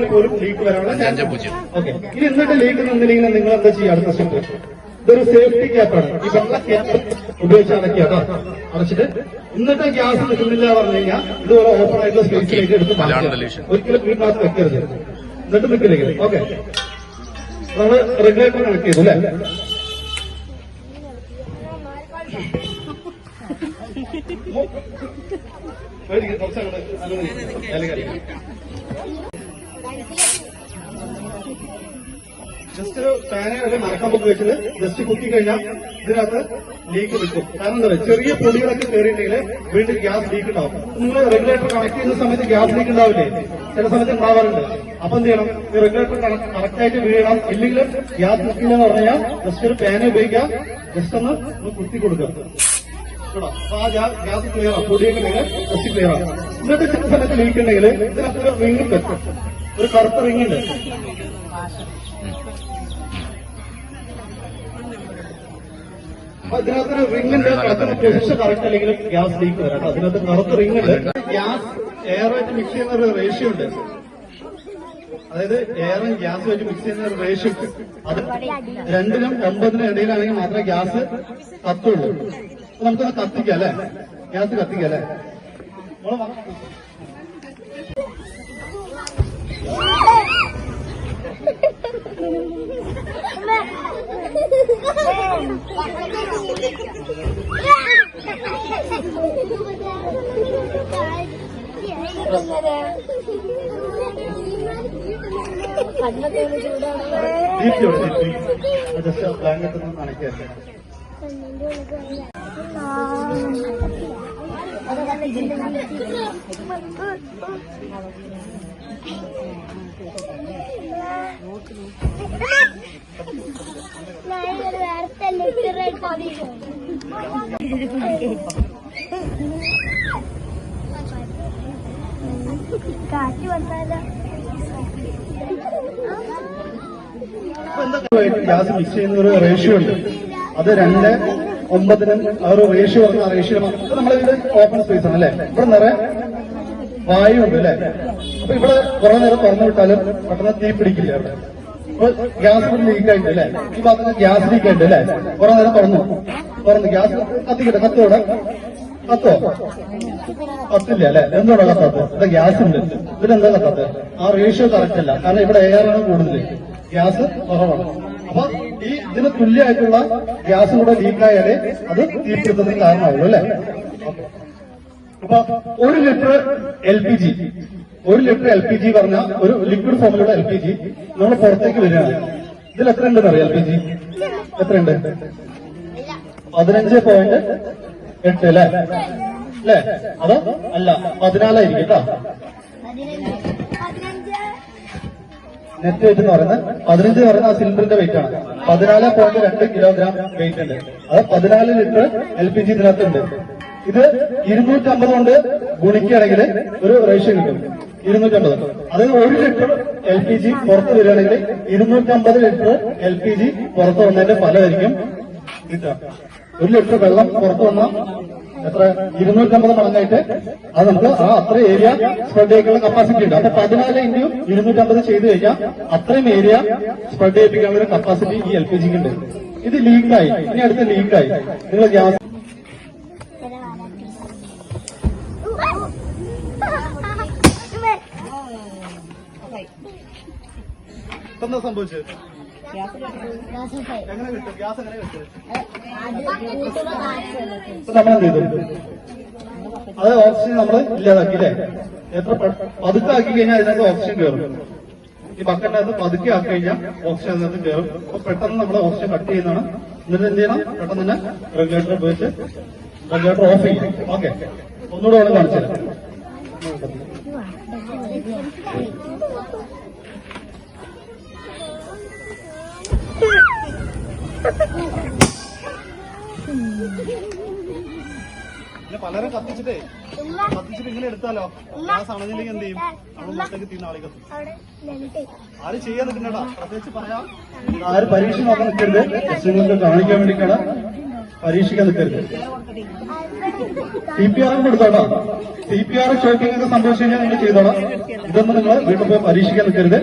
ആണെങ്കിൽ പോലും ലീക്ക് വരാനുള്ള ചാൻസ് ഓക്കെ ഇനി എന്നിട്ട് ലീക്ക് നിന്നില്ലെങ്കിൽ നിങ്ങൾ എന്താ ചെയ്യുക? അടുത്ത സ്റ്റെപ്പ് ഇതൊരു സേഫ്റ്റി ക്യാപ്പാണ് ഈ വെള്ള ക്യാപ്പ് ഉപയോഗിച്ച് അടയ്ക്കുക കേട്ടോ. അടച്ചിട്ട് ഇന്നത്തെ ഗ്യാസ് നിൽക്കുന്നില്ല പറഞ്ഞു കഴിഞ്ഞാൽ ഇതുപോലെ ഓപ്പൺ ആയിട്ടുള്ള സ്പേസിലേക്ക് എടുത്ത് മാറ്റുക. ഒരിക്കലും വീട്ടിനകത്ത് വെക്കരുത്. എന്നിട്ട് നിൽക്കില്ലെങ്കിൽ ഓക്കെ നമ്മൾ റെഗുലേറ്റർ കണക്ട് ചെയ്തു അല്ലേ? കുറച്ചങ്ങോട്ട് ജസ്റ്റ് ഒരു ഫാനെ വരെ മറക്കാൻ വെച്ചിട്ട് ജസ്റ്റ് കുത്തി കഴിഞ്ഞാൽ ഇതിനകത്ത് ലീക്ക് നിൽക്കും. കാരണം എന്താ പറയുക ചെറിയ പൊടികളൊക്കെ കയറിയിട്ടുണ്ടെങ്കിൽ വീണ്ടും ഗ്യാസ് ലീക്ക് ഉണ്ടാവും. നിങ്ങൾ റെഗുലേറ്റർ കണക്ട് ചെയ്യുന്ന സമയത്ത് ഗ്യാസ് ലീക്ക് ഉണ്ടാവില്ലേ? ചില സമയത്ത് ഉണ്ടാവാറുണ്ട്. അപ്പൊ എന്ത് ചെയ്യണം? ഈ റെഗുലേറ്റർ കറക്റ്റ് ആയിട്ട് വീഴണം. ഇല്ലെങ്കിൽ ഗ്യാസ് ലീക്ക് എന്ന് പറഞ്ഞാൽ ജസ്റ്റ് ഒരു പാനെ ഉപയോഗിക്കാം ജസ്റ്റ് ഒന്ന് കുത്തി കൊടുക്കുക. അപ്പൊ ആ ഗ്യാസ് ക്ലിയർ ആണ് പൊടിയൊക്കെ ജസ്റ്റ് ക്ലിയർ ആണ് എന്നിട്ട് ചില സമയത്ത് ലീക്ക് ഉണ്ടെങ്കിൽ ഇതിനകത്ത് ഒരു റിംഗ് ഉണ്ട്. ഒരു കറുത്ത റിംഗ് ഉണ്ട്. റിങ്ങിന്റെ പൊസിഷൻ കറക്റ്റ് അല്ലെങ്കിൽ ഗ്യാസ് ലീക്ക് വരാം. അതിനകത്ത് കറുത്ത ഉണ്ട്. ഗ്യാസ് എയറായിട്ട് മിക്സ് ചെയ്യുന്ന ഒരു റേഷ്യോ ഉണ്ട്. അതായത് എയറും ഗ്യാസും വെച്ച് മിക്സ് ചെയ്യുന്ന ഒരു റേഷ്യോ അത് രണ്ടിനും ഒമ്പതിനും ഇടയിലാണെങ്കിൽ മാത്രമേ ഗ്യാസ് കത്തുള്ളൂ. നമുക്കത് നമുക്കൊന്ന് കത്തിക്കാം അല്ലെ? ഗ്യാസ് കത്തിക്കാം അല്ലെ? ബ്ലാങ്കറ്റ് ഒന്ന് ലിറ്ററായിട്ട് കാറ്റ് വന്നാലോ ഗ്യാസ് മിക്സ് ചെയ്യുന്ന ഒരു റേഷ്യോ ഉണ്ട്. അത് രണ്ട് ഒമ്പതിനും ആ ഒരു റേഷ്യോ ആ റേഷ്യോ വീട് ഓപ്പൺ സ്പേസ് ആണ് അല്ലേ? ഇവിടെ നിറയെ വായു ഉണ്ട് അല്ലെ? അപ്പൊ ഇവിടെ കുറെ നേരം തുറന്നു വിട്ടാലും പെട്ടെന്ന് തീ പിടിക്കില്ല അവിടെ. ഗ്യാസ് ലീക്ക് ആയിട്ട് അല്ലേ? ഈ ഭാഗത്ത് ഗ്യാസ് ലീക്ക് ആയിട്ട് അല്ലേ? കുറെ നേരം തുറന്നു. തുറന്നു. ഗ്യാസ് കത്തിക്കട്ടെ കത്തോടെ കത്തോ? കത്തില്ല അല്ലെ? എന്തോടെ കത്താത്തത്? ഇവിടെ ഗ്യാസ് ഉണ്ട്. ഇതിലെന്താ കത്താത്തത്? ആ റേഷ്യോ കറക്റ്റ് അല്ല. കാരണം ഇവിടെ എയർ ആണ് കൂടുതൽ ഗ്യാസ് കുറവാണ്. അപ്പൊ ഈ ഇതിന് തുല്യമായിട്ടുള്ള ഗ്യാസ് കൂടെ ലീക്കായാലേ അത് തീപിടുത്തത്തിന് കാരണമാവുള്ളൂ അല്ലെ? അപ്പൊ ഒരു ലിറ്റർ എൽ പി ജി ഒരു ലിറ്റർ എൽ പി ജി പറഞ്ഞ ഒരു ലിക്വിഡ് ഫോമിലുള്ള എൽ പി ജി നമ്മൾ പുറത്തേക്ക് വരികയാണ്. ഇതിൽ എത്ര ഉണ്ടെന്ന് അറിയാം എൽ പി ജി? എത്രയുണ്ട് പതിനഞ്ച് പോയിന്റ് എട്ട് അല്ലേ? അല്ലേ? അതോ അല്ല പതിനാലായിരിക്കും കേട്ടോ. നെറ്റ് വെയിറ്റ് എന്ന് പറയുന്നത് പതിനഞ്ച് എന്ന് പറയുന്നത് ആ സിലിണ്ടറിന്റെ വെയിറ്റ് ആണ്. പതിനാല് പോയിന്റ് രണ്ട് കിലോഗ്രാം വെയിറ്റ് ഉണ്ട്. അത് പതിനാല് ലിറ്റർ എൽ പി ജി ഇതിനകത്തുണ്ട്. ഇത് ഇരുന്നൂറ്റമ്പത് കൊണ്ട് ഗുണിക്കുകയാണെങ്കിൽ ഒരു റേഷ്യോ കിട്ടും. ഇരുന്നൂറ്റമ്പത്. അതായത് ഒരു ലിറ്റർ എൽ പി ജി പുറത്ത് വരികയാണെങ്കിൽ ഇരുന്നൂറ്റമ്പത് ലിറ്റർ എൽ പി ജി പുറത്ത് വന്നതിന്റെ ഫലമായിരിക്കും. ഒരു ലിറ്റർ വെള്ളം പുറത്ത് വന്ന എത്ര? ഇരുന്നൂറ്റമ്പത് മടങ്ങായിട്ട്. അത് നമുക്ക് ആ അത്ര ഏരിയ സ്പ്രെഡ് ചെയ്യാനുള്ള കപ്പാസിറ്റി ഉണ്ട്. അപ്പൊ പതിനാല് ഇന്റു ഇരുന്നൂറ്റമ്പത് ചെയ്ത് കഴിഞ്ഞാൽ അത്രയും ഏരിയ സ്പ്രെഡ് ചെയ്യിപ്പിക്കാനുള്ള ഒരു കപ്പാസിറ്റി ഈ എൽ പി ജിക്ക് ഉണ്ട്. ഇത് ലീക്കായി ഇനി അടുത്ത ലീക്കായി നിങ്ങൾ ഗ്യാസ് എന്താ സംഭവിച്ചത്? എന്ത് ചെയ്തു? അത് ഓക്സിജൻ നമ്മൾ ഇല്ലാതാക്കി അല്ലേ എത്ര പതുക്കെ ആക്കി കഴിഞ്ഞാൽ അതിനകത്ത് ഓക്സിജൻ കയറും ഈ ബക്കറ്റിനകത്ത് പതുക്കെ ആക്കി കഴിഞ്ഞാൽ ഓപ്ഷൻ അതിനകത്ത് കയറും അപ്പൊ പെട്ടെന്ന് നമ്മൾ ഓപ്ഷൻ കട്ട് ചെയ്യുന്നതാണ്. എന്നിട്ട് എന്ത് ചെയ്യണം? പെട്ടെന്ന് തന്നെ റെഗുലേറ്റർ ഉപയോഗിച്ച് റെഗുലേറ്റർ ഓഫ് ചെയ്യും. ഓക്കെ. ഒന്നുകൂടെ വേണം കാണിച്ചു തരാം പലരും കത്തിച്ചിട്ടേ കത്തിച്ചിട്ട് ഇങ്ങനെ എടുത്താലോ? ഗ്യാസ് അണഞ്ഞില്ലെങ്കിൽ എന്ത് ചെയ്യും? നമ്മൾ മൊത്തത്തിൽ തീർന്ന ആളെ കത്തും. ആരും ചെയ്യാൻ നിൽക്കണ്ടടാ പ്രത്യേകിച്ച് പറയാം. ആരും പരീക്ഷ നോക്കാൻ നിൽക്കരുത്. നിങ്ങൾക്ക് കാണിക്കാൻ വേണ്ടിയിട്ടാണ് പരീക്ഷിക്കാൻ നിൽക്കരുത്. സി പി ആർ കൊടുത്തോട്ടോ. സി പി ആർ ഷോക്കിംഗ് ഒക്കെ സംഭവിച്ചു കഴിഞ്ഞാൽ നിങ്ങൾ ചെയ്തോളാം. ഇതൊന്നും നിങ്ങൾ വീട്ടിൽ പോയി പരീക്ഷിക്കാൻ നിൽക്കരുത്.